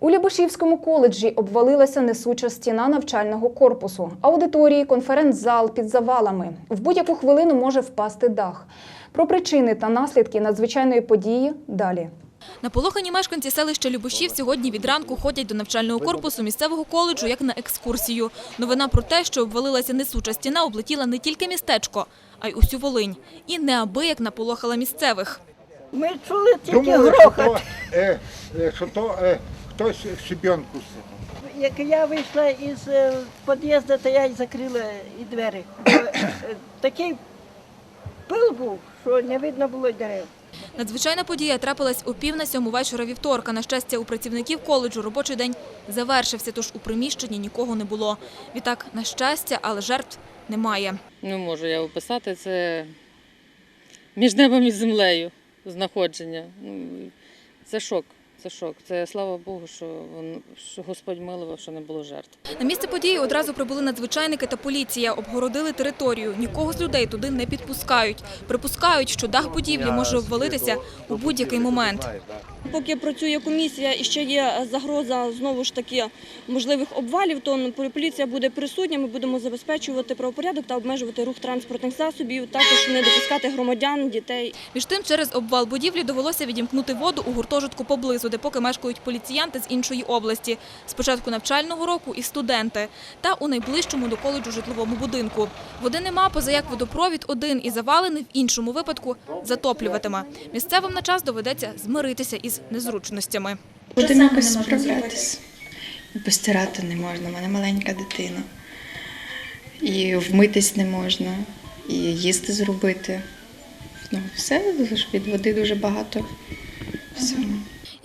У Любошівському коледжі обвалилася несуча стіна навчального корпусу, аудиторії, конференц-зал під завалами. В будь-яку хвилину може впасти дах. Про причини та наслідки надзвичайної події далі. Наполохані мешканці селища Любошів сьогодні від ранку ходять до навчального корпусу місцевого коледжу як на екскурсію. Новина про те, що обвалилася несуча стіна, облетіла не тільки містечко, а й усю Волинь. І неабияк наполохала місцевих. Ми чули тільки Думали, що грохот. то, е, е, що то е, хтось щебенку сипав. Як я вийшла із е, під'їзду, то я й закрила і двері. Е, Такий пил був, що не видно було дерев. Надзвичайна подія трапилась о пів на сьому вечора вівторка. На щастя, у працівників коледжу робочий день завершився, тож у приміщенні нікого не було. Відтак, на щастя, але жертв немає. Не можу я описати це між небом і землею знаходження. Ну, Це шок. Це шок. Це слава Богу, що, Господь милував, що не було жертв. На місце події одразу прибули надзвичайники та поліція, обгородили територію. Нікого з людей туди не підпускають. Припускають, що дах будівлі може обвалитися у будь-який момент. Поки працює комісія і ще є загроза знову ж таки можливих обвалів, то поліція буде присутня. Ми будемо забезпечувати правопорядок та обмежувати рух транспортних засобів, також не допускати громадян, дітей. Між тим, через обвал будівлі довелося відімкнути воду у гуртожитку поблизу, де поки мешкають поліціянти з іншої області. З початку навчального року і студенти. Та у найближчому до коледжу житловому будинку. Води нема, поза як водопровід один і завалений в іншому випадку затоплюватиме. Місцевим на час доведеться змиритися із незручностями. Будемо якось справлятися. Постирати не можна, в мене маленька дитина. І вмитись не можна, і їсти зробити. Ну, все від води дуже багато. Все.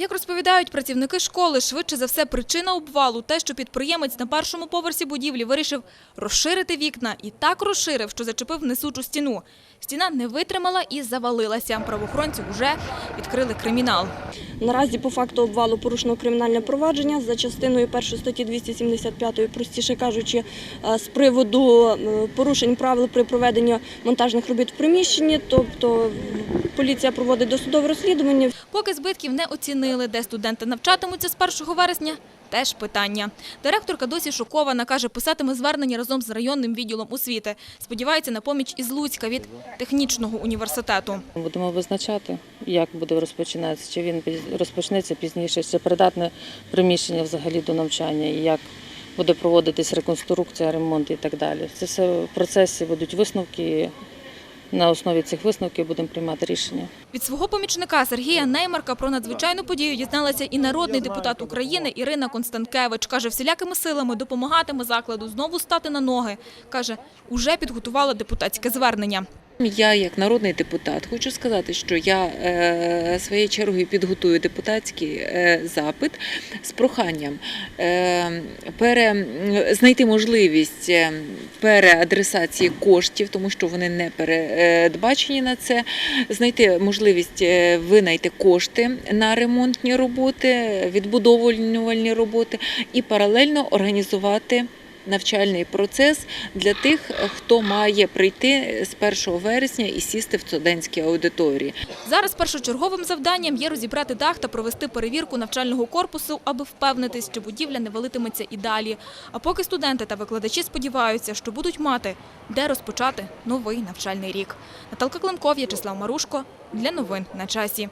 Як розповідають працівники школи, швидше за все причина обвалу – те, що підприємець на першому поверсі будівлі вирішив розширити вікна і так розширив, що зачепив несучу стіну. Стіна не витримала і завалилася. Правоохоронці вже відкрили кримінал. Наразі по факту обвалу порушено кримінальне провадження за частиною 1 статті 275, простіше кажучи, е, з приводу е, порушень правил при проведенні монтажних робіт в приміщенні. Тобто поліція проводить досудове розслідування. Поки збитків не оцінили, де студенти навчатимуться з 1 вересня – теж питання. Директорка досі шокована, каже, писатиме звернення разом з районним відділом освіти. Сподівається на поміч із Луцька від технічного університету. Будемо визначати, як буде розпочинатися, чи він розпочнеться пізніше, чи придатне приміщення взагалі до навчання, і як буде проводитись реконструкція, ремонт і так далі. Це все в процесі будуть висновки. На основі цих висновків будемо приймати рішення. Від свого помічника Сергія Неймарка про надзвичайну подію дізналася і народний депутат України Ірина Констанкевич. Каже, всілякими силами допомагатиме закладу знову стати на ноги. Каже, уже підготувала депутатське звернення. Я, як народний депутат, хочу сказати, що я е, своєю чергою підготую депутатський е, запит з проханням е, знайти можливість переадресації коштів, тому що вони не передбачені на це. Знайти можливість винайти кошти на ремонтні роботи, відбудовувальні роботи і паралельно організувати. Навчальний процес для тих, хто має прийти з 1 вересня і сісти в студентській аудиторії. Зараз першочерговим завданням є розібрати дах та провести перевірку навчального корпусу, аби впевнитись, що будівля не валитиметься і далі. А поки студенти та викладачі сподіваються, що будуть мати, де розпочати новий навчальний рік. Наталка Климков, В'ячеслав Марушко. Для новин на часі.